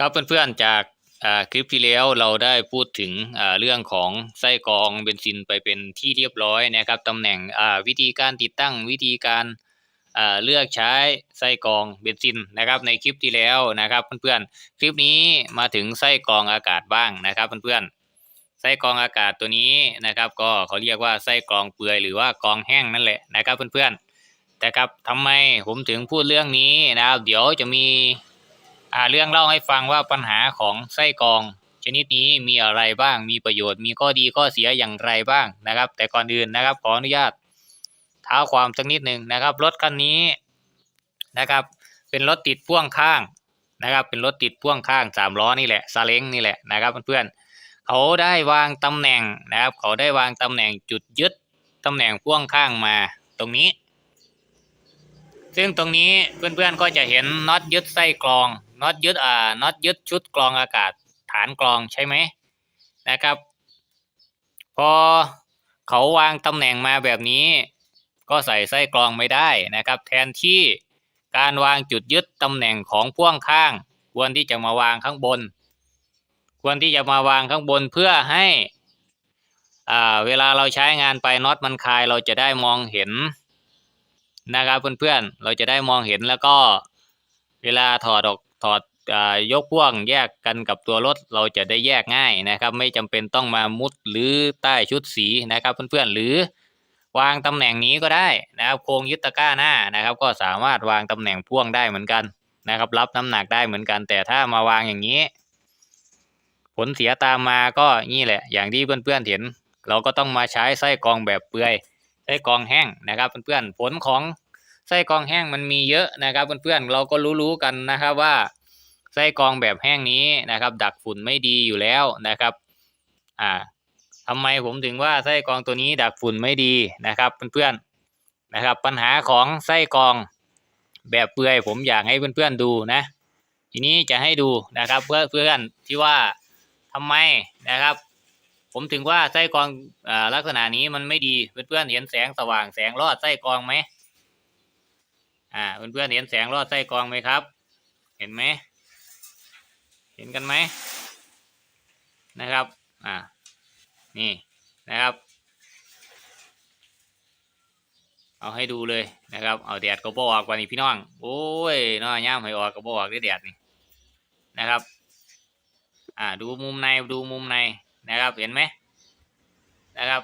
ครับเพื่อนๆจากอ่าคลิปที่แล้วเราได้พูดถึงเรื่องของไส้กรองเบนซินไปเป็นที่เรียบร้อยนะครับตำแหน่งวิธีการติดตั้งวิธีการเลือกใช้ไส้กรองเบนซินนะครับในคลิปที่แล้วนะครับเพื่อนๆคลิปนี้มาถึงไส้กรองอากาศบ้างนะครับเพื่อนๆไส้กรองอากาศตัวนี้นะครับก็เขาเรียกว่าไส้กรองเปลือยหรือว่ากรองแห้งนั่นแหละนะครับเพื่อนๆแต่ครับทำไมผมถึงพูดเรื่องนี้นะครับเดี๋ยวจะมี อ่าเรื่องเล่าให้ฟังว่าปัญหาของไส้กรอง ชนิดนี้มีอะไรบ้าง มีประโยชน์ มีข้อดีข้อเสียอย่างไรบ้างนะครับ แต่ก่อนอื่นนะครับขออนุญาตเท้าความสักนิดหนึ่งนะครับ รถคันนี้นะครับ เป็นรถติดพ่วงข้างนะครับ เป็นรถติดพ่วงข้างสามล้อนี่แหละซาเล้งนี่แหละนะครับเพื่อนๆเขาได้วางตำแหน่งนะครับ เขาได้วางตำแหน่งจุดยึดตำแหน่งพ่วงข้างมาตรงนี้ ซึ่งตรงนี้เพื่อนๆก็จะเห็นน็อตยึดไส้กรอง น็อตยึดอ่าน็อตยึดชุดกรองอากาศฐานกรองใช่ไหมนะครับ พอเขาวางตำแหน่งมาแบบนี้ ก็ใส่ไส้กรองไม่ได้นะครับ แทนที่การวางจุดยึดตำแหน่งของพ่วงข้าง ควรที่จะมาวางข้างบน ควรที่จะมาวางข้างบนเพื่อให้อ่าเวลาเราใช้งานไปน็อตมันคลายเราจะได้มองเห็นนะครับเพื่อนๆเราจะได้มองเห็นแล้วก็เวลาถอดออก ถอดยกพ่วงแยกกันกับตัวรถเราจะได้แยกง่ายนะครับ ไม่จำเป็นต้องมามุดหรือใต้ชุดสีนะครับเพื่อนๆหรือวางตำแหน่งนี้ก็ได้นะครับโครงยึดตะกร้าหน้านะครับ ก็สามารถวางตำแหน่งพ่วงได้เหมือนกันนะครับ รับน้ำหนักได้เหมือนกัน แต่ถ้ามาวางอย่างนี้ ผลเสียตามมาก็นี่แหละ อย่างที่เพื่อนๆเห็น เราก็ต้องมาใช้ไส้กรองแบบเปลือยไส้กรองแห้งนะครับ เพื่อนๆผลของ ไส้กรองแห้งมันมีเยอะนะครับเพื่อนๆเราก็รู้ๆกันนะครับว่าไส้กรองแบบแห้งนี้นะครับ ดักฝุ่นไม่ดีอยู่แล้วนะครับ อ่าทำไมผมถึงว่าไส้กรองตัวนี้ดักฝุ่นไม่ดีนะครับเพื่อนๆนะครับ ปัญหาของไส้กรองแบบเปลือยผมอยากให้เพื่อนๆดูนะ ทีนี้จะให้ดูนะครับเพื่อเพื่อนที่ว่าทำไมนะครับ ผมถึงว่าไส้กรองอ่าลักษณะนี้มันไม่ดีเพื่อนๆเห็นแสงสว่างแสงรอดไส้กรองไหม อ่าเพื่อนๆเห็นแสงรอดไส้กรองไหมครับ เห็นไหมเห็นกันไหมนะครับ อ่า นี่นะครับ เอาให้ดูเลยนะครับ เอาแดดก็บออกกว่านี่พี่น้อง โอ้ยน้อย่ามให้ออกก็บออกได้แดดนี่นะครับ อ่า ดูมุมใน ดูมุมในนะครับ เห็นไหมนะครับ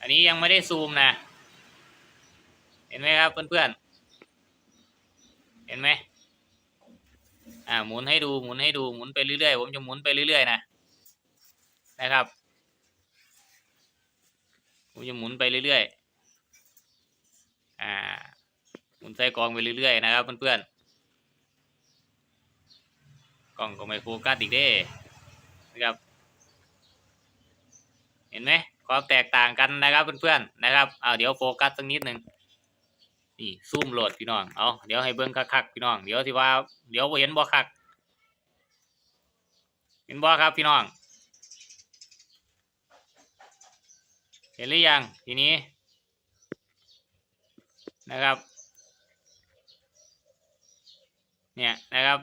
อันนี้ยังไม่ได้ซูมนะ เห็นไหมครับเพื่อนๆ ห็นไหมอ่าหมุนให้ดูหมุนให้ดูหมุนไปเรื่อยๆผมจะหมุนไปเรื่อยๆนะนะครับผมจะหมุนไปเรื่อยๆอ่าหมุนใส่กองไปเรื่อยๆนะครับเพื่อนๆกล้องก็ไม่โฟกัสอีกเด้นะครับ เห็นไหมความแตกต่างกันนะครับเพื่อนๆนะครับเอาเดี๋ยวโฟกัสสักนิดหนึ่ง นี่ซูมโหลดพี่น้องเอาเดี๋ยวให้เบิ้งคักๆพี่น้องเดี๋ยวที่ว่า เดี๋ยวเห็นบ่คักเห็นบ่ครับพี่น้อง เห็นหรือยังทีนี้นะครับ เนี่ยนะครับ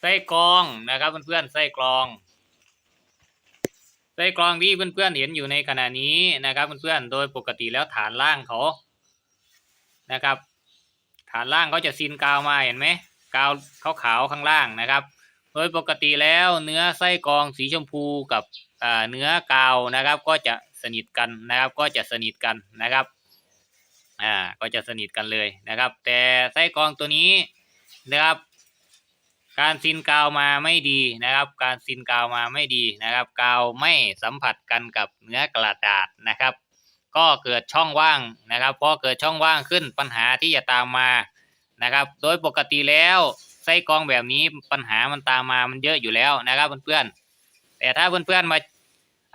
ไส้กรองนะครับเพื่อนๆไส้กรอง ไส้กรองที่เพื่อนๆเห็นอยู่ในขณะนี้นะครับเพื่อนๆโดยปกติแล้วฐานล่างเขานะครับ ฐานล่างเขาจะซินกาวมาเห็นไหมกาวขาวๆข้างล่างนะครับ โดยปกติแล้วเนื้อไส้กรองสีชมพูกับเนื้อกาวนะครับ ก็จะสนิทกันนะครับ ก็จะสนิทกันนะครับอ่าก็จะสนิทกันเลยนะครับ แต่ไส้กรองตัวนี้นะครับ การซินกาวมาไม่ดีนะครับ การซินกาวมาไม่ดีนะครับ กาวไม่สัมผัสกันกับเนื้อกระดาษนะครับ ก็เกิดช่องว่างนะครับพอเกิดช่องว่างขึ้นปัญหาที่จะตามมานะครับ โดยปกติแล้วไส้กรองแบบนี้ปัญหามันตามมามันเยอะอยู่แล้วนะครับเพื่อนๆแต่ถ้าเพื่อนๆมา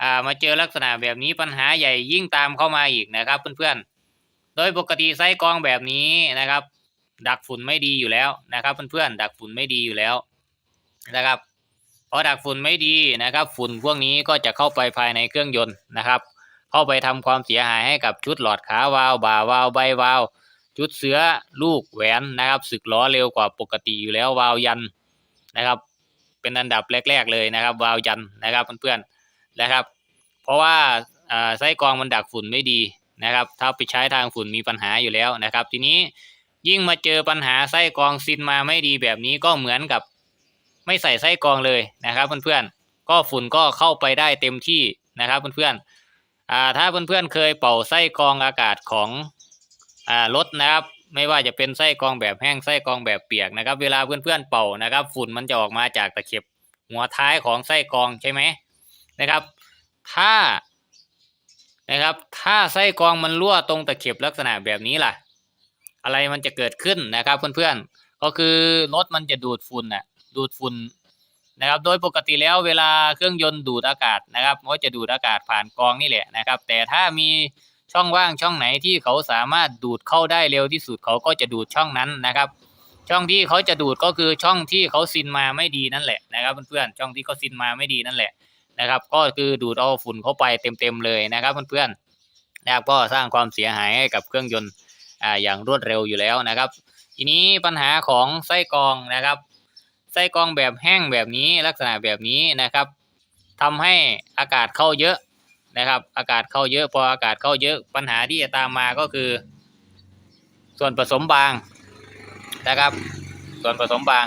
อ่ามาเจอลักษณะแบบนี้ปัญหาใหญ่ยิ่งตามเข้ามาอีกนะครับเพื่อนๆโดยปกติไส้กรองแบบนี้นะครับ ดักฝุ่นไม่ดีอยู่แล้วนะครับเพื่อนๆดักฝุ่นไม่ดีอยู่แล้วนะครับพอดักฝุ่นไม่ดีนะครับ ฝุ่นพวกนี้ก็จะเข้าไปภายในเครื่องยนต์นะครับ เข้าไปทำความเสียหายให้กับชุดหลอดขาวาล์วบ่าวาล์วใบวาล์วจุดเสือลูกแหวนนะครับสึกล้อเร็วกว่าปกติอยู่แล้ววาล์วยันนะครับ เป็นอันดับแรก ๆ เลยนะครับ วาล์วยันนะครับเพื่อนๆนะครับ เพราะว่าไส้กรองมันดักฝุ่นไม่ดีนะครับ ถ้าไปใช้ทางฝุ่นมีปัญหาอยู่แล้วนะครับ ทีนี้ ยิ่งมาเจอปัญหาไส้กรองซินมาไม่ดีแบบนี้ก็เหมือนกับ ไม่ใส่ไส้กรองเลยนะครับเพื่อนๆก็ฝุ่นก็เข้าไปได้เต็มที่นะครับเพื่อนๆอ่าถ้าเพื่อนๆเคยเป่าไส้กรองอากาศของอ่ารถนะครับไม่ว่าจะเป็นไส้กรองแบบแห้งไส้กรองแบบเปียกนะครับ เวลาเพื่อนๆเป่านะครับ ฝุ่นมันจะออกมาจากตะเข็บหัวท้ายของไส้กรองใช่ไหมนะครับ ถ้านะครับ ถ้าไส้กรองมันรั่วตรงตะเข็บลักษณะแบบนี้ล่ะ อะไรมันจะเกิดขึ้นนะครับเพื่อนๆก็คือรถมันจะดูดฝุ่นน่ะดูดฝุ่นนะครับโดยปกติแล้วเวลาเครื่องยนต์ดูดอากาศนะครับมันจะดูดอากาศผ่านกรองนี่แหละนะครับ แต่ถ้ามีช่องว่างช่องไหนที่เขาสามารถดูดเข้าได้เร็วที่สุดเขาก็จะดูดช่องนั้นนะครับ ช่องที่เขาจะดูดก็คือช่องที่เขาซินมาไม่ดีนั่นแหละนะครับเพื่อนๆช่องที่เขาซินมาไม่ดีนั่นแหละนะครับ ก็คือดูดเอาฝุ่นเข้าไปเต็มๆเลยนะครับเพื่อนๆนะครับก็สร้างความเสียหายให้กับเครื่องยนต์ อ่าอย่างรวดเร็วอยู่แล้วนะครับ ทีนี้ปัญหาของไส้กรองนะครับ ไส้กรองแบบแห้งแบบนี้ลักษณะแบบนี้นะครับทำให้อากาศเข้าเยอะนะครับ อากาศเข้าเยอะพออากาศเข้าเยอะปัญหาที่จะตามมาก็คือ ส่วนผสมบางนะครับ ส่วนผสมบาง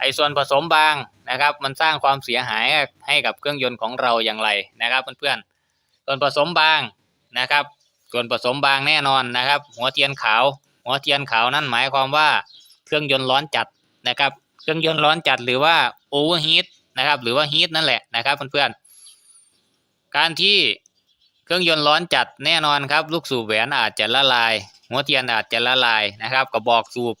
ไอ้ส่วนผสมบางนะครับ มันสร้างความเสียหายให้กับเครื่องยนต์ของเราอย่างไรนะครับเพื่อนๆส่วนผสมบางนะครับ ส่วนผสมบางแน่นอนนะครับ หัวเทียนขาว หัวเทียนขาวนั่นหมายความว่าเครื่องยนต์ร้อนจัดนะครับ เครื่องยนต์ร้อนจัดหรือว่าโอเวอร์ฮีทนะครับ หรือว่าฮีทนั่นแหละนะครับเพื่อนๆการที่เครื่องยนต์ร้อนจัดแน่นอนครับ ลูกสูบแหวนอาจจะละลาย หัวเทียนอาจจะละลายนะครับกระบอกสูบ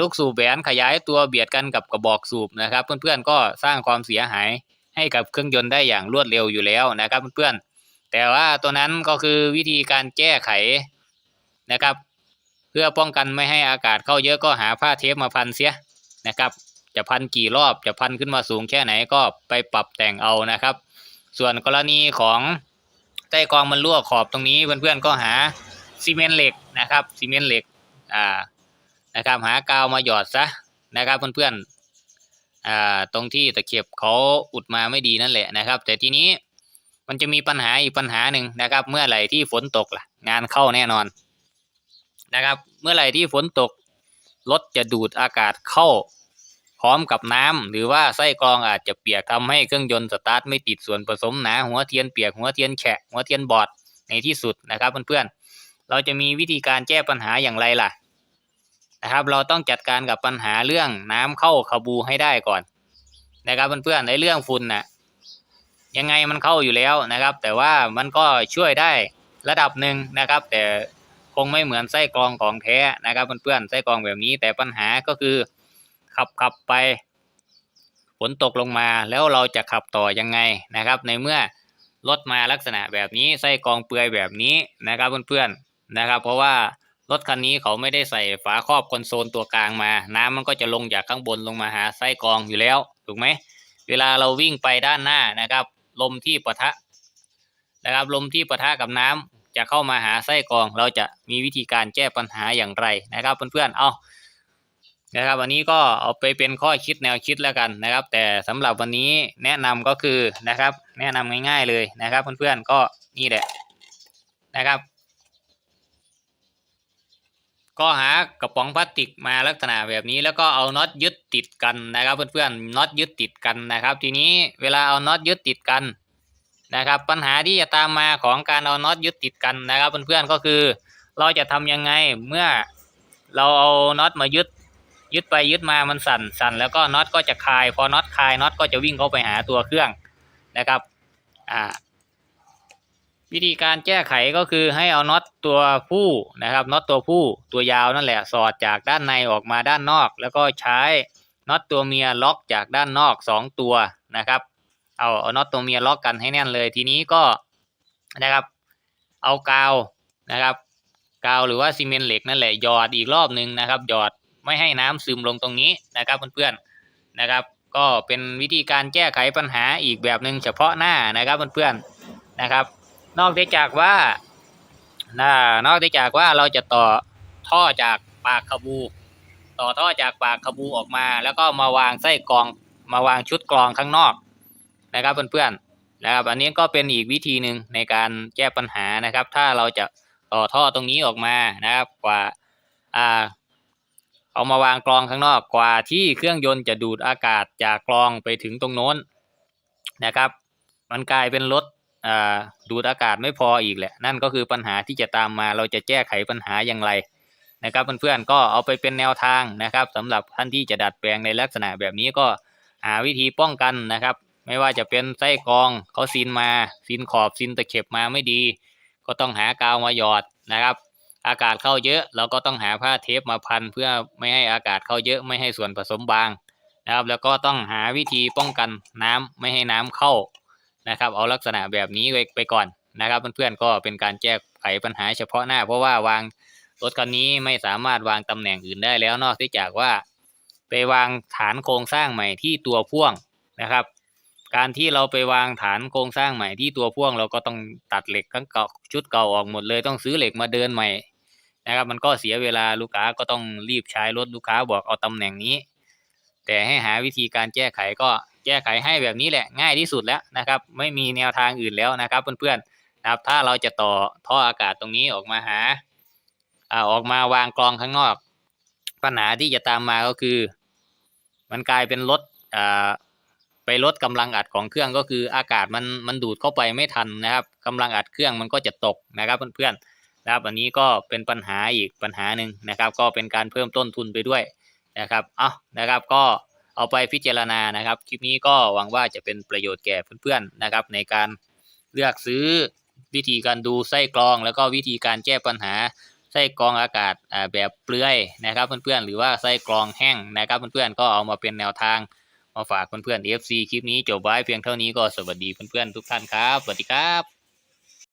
ลูกสูบแหวนขยายตัวเบียดกันกับกระบอกสูบนะครับ เพื่อนๆก็สร้างความเสียหายให้กับเครื่องยนต์ได้อย่างรวดเร็วอยู่แล้วนะครับเพื่อนๆ แต่ว่าตัวนั้นก็คือวิธีการแก้ไขนะครับ เพื่อป้องกันไม่ให้อากาศเข้าเยอะก็หาผ้าเทปมาพันเสียนะครับ จะพันกี่รอบจะพันขึ้นมาสูงแค่ไหนก็ไปปรับแต่งเอานะครับ ส่วนกรณีของใต้กรองมันรั่วขอบตรงนี้เพื่อนๆก็หาซีเมนต์เหล็กนะครับซีเมนต์เหล็กอ่านะครับหากาวมาหยอดซะนะครับเพื่อนๆอ่าตรงที่ตะเข็บเขาอุดมาไม่ดีนั่นแหละนะครับ แต่ทีนี้ มันจะมีปัญหาอีกปัญหาหนึ่งนะครับ เมื่อไหร่ที่ฝนตกล่ะ งานเข้าแน่นอนนะครับ เมื่อไหร่ที่ฝนตกรถจะดูดอากาศเข้า พร้อมกับน้ำหรือว่าไส้กรองอาจจะเปียกทำให้เครื่องยนต์สตาร์ทไม่ติดส่วนผสมหนาหัวเทียนเปียกหัวเทียนแฉะหัวเทียนบอดในที่สุดนะครับเพื่อนๆเราจะมีวิธีการแก้ปัญหาอย่างไรล่ะนะครับเราต้องจัดการกับปัญหาเรื่องน้ำเข้าคาบูให้ได้ก่อนนะครับเพื่อนๆในเรื่องฝุ่นน่ะ ยังไงมันเข้าอยู่แล้วนะครับ แต่ว่ามันก็ช่วยได้ระดับหนึ่งนะครับ แต่คงไม่เหมือนไส้กรองของแท้นะครับเพื่อนๆไส้กรองแบบนี้ แต่ปัญหาก็คือขับขับไปฝนตกลงมาแล้วเราจะขับต่อยังไงนะครับ ในเมื่อรถมาลักษณะแบบนี้ไส้กรองเปลือยแบบนี้นะครับเพื่อนๆนะครับ เพราะว่ารถคันนี้เขาไม่ได้ใส่ฝาครอบคอนโซลตัวกลางมา น้ำมันก็จะลงจากข้างบนลงมาหาไส้กรองอยู่แล้วถูกไหมเวลาเราวิ่งไปด้านหน้านะครับ ลมที่ปะทะนะครับลมที่ปะทะกับน้ำจะเข้ามาหาไส้กรอง เราจะมีวิธีการแก้ปัญหาอย่างไรนะครับเพื่อนๆเอานะครับวันนี้ก็เอาไปเป็นข้อคิดแนวคิดแล้วกันนะครับ แต่สำหรับวันนี้แนะนำก็คือนะครับ แนะนำง่าย ๆเลยนะครับ เพื่อนๆก็นี่แหละนะครับ ก็หากระป๋องพลาสติกมาลักษณะแบบนี้แล้วก็เอาน็อตยึดติดกันนะครับเพื่อนๆน็อตยึดติดกันนะครับ ทีนี้เวลาเอาน็อตยึดติดกันนะครับ ปัญหาที่จะตามมาของการเอาน็อตยึดติดกันนะครับเพื่อนๆก็คือ เราจะทำยังไงเมื่อเราเอาน็อตมายึดยึดไปยึดมามันสั่นสั่นแล้วก็น็อตก็จะคลาย พอน็อตคลายน็อตก็จะวิ่งเข้าไปหาตัวเครื่องนะครับอ่า วิธีการแก้ไขก็คือให้เอาน็อตตัวผู้นะครับน็อตตัวผู้ตัวยาวนั่นแหละสอดจากด้านในออกมาด้านนอก แล้วก็ใช้น็อตตัวเมียล็อกจากด้านนอกสองตัวนะครับ เอาเอาน็อตตัวเมียล็อกกันให้แน่นเลยทีนี้ก็นะครับ เอากาวนะครับกาวหรือว่าซีเมนต์เหล็กนั่นแหละหยอดอีกรอบหนึ่งนะครับหยอดไม่ให้น้ำซึมลงตรงนี้นะครับเพื่อนๆนะครับ ก็เป็นวิธีการแก้ไขปัญหาอีกแบบหนึ่งเฉพาะหน้านะครับเพื่อนๆนะครับ นอกจากว่านะนอกจากว่าเราจะต่อท่อจากปากขบู ต่อท่อจากปากขบูออกมา แล้วก็มาวางไส้กรองมาวางชุดกรองข้างนอกนะครับเพื่อนๆนะครับ อันนี้ก็เป็นอีกวิธีหนึ่งในการแก้ปัญหานะครับ ถ้าเราจะต่อท่อตรงนี้ออกมานะครับกว่าอ่าเอามาวางกรองข้างนอกกว่าที่เครื่องยนต์จะดูดอากาศจากกรองไปถึงตรงโน้นนะครับ มันกลายเป็นรถ ดูดอากาศไม่พออีกแหละ นั่นก็คือปัญหาที่จะตามมาเราจะแก้ไขปัญหาอย่างไรนะครับเพื่อนๆก็เอาไปเป็นแนวทางนะครับสำหรับท่านที่จะดัดแปลงในลักษณะแบบนี้ก็หาวิธีป้องกันนะครับ ไม่ว่าจะเป็นไส้กรองเขาซีนมาซีนขอบซีนตะเข็บมาไม่ดี ก็ต้องหากาวมาหยอดนะครับ อากาศเข้าเยอะ เราก็ต้องหาผ้าเทปมาพัน เพื่อไม่ให้อากาศเข้าเยอะไม่ให้ส่วนผสมบางนะครับ แล้วก็ต้องหาวิธีป้องกันน้ำไม่ให้น้ำเข้า นะครับ เอาลักษณะแบบนี้ไว้ไปก่อนนะครับ เพื่อนๆก็เป็นการแก้ไขปัญหาเฉพาะหน้า เพราะว่าวางรถคันนี้ไม่สามารถวางตำแหน่งอื่นได้แล้วนอกจากว่า ไปวางฐานโครงสร้างใหม่ที่ตัวพ่วงนะครับ การที่เราไปวางฐานโครงสร้างใหม่ที่ตัวพ่วง เราก็ต้องตัดเหล็กทั้งเก่าชุดเก่าออกหมดเลยต้องซื้อเหล็กมาเดินใหม่นะครับมันก็เสียเวลาลูกค้าก็ต้องรีบใช้รถลูกค้าบอกเอาตำแหน่งนี้ แต่ให้หาวิธีการแก้ไขก็ แก้ไขให้แบบนี้แหละง่ายที่สุดแล้วนะครับ ไม่มีแนวทางอื่นแล้วนะครับ เพื่อนๆนะครับ ถ้าเราจะต่อท่ออากาศตรงนี้ออกมาหาอ่าออกมาวางกรองข้างนอก ปัญหาที่จะตามมาก็คือ มันกลายเป็นรถอ่าไปลดกำลังอัดของเครื่องก็คืออากาศมันมันดูดเข้าไปไม่ทันนะครับกำลังอัดเครื่องมันก็จะตกนะครับเพื่อนๆนะครับอันนี้ก็เป็นปัญหาอีกปัญหาหนึ่งนะครับ ก็เป็นการเพิ่มต้นทุนไปด้วยนะครับเอานะครับก็ เอาไปพิจารณานะครับ คลิปนี้ก็หวังว่าจะเป็นประโยชน์แก่เพื่อนๆนะครับ ในการเลือกซื้อวิธีการดูไส้กรอง แล้วก็วิธีการแก้ปัญหาไส้กรองอากาศแบบเปลือยนะครับเพื่อนๆหรือว่าไส้กรองแห้งนะครับเพื่อนๆก็เอามาเป็นแนวทางมาฝากเพื่อนๆ FC คลิปนี้จบไว้เพียงเท่านี้ก็สวัสดีเพื่อนๆทุกท่านครับสวัสดีครับ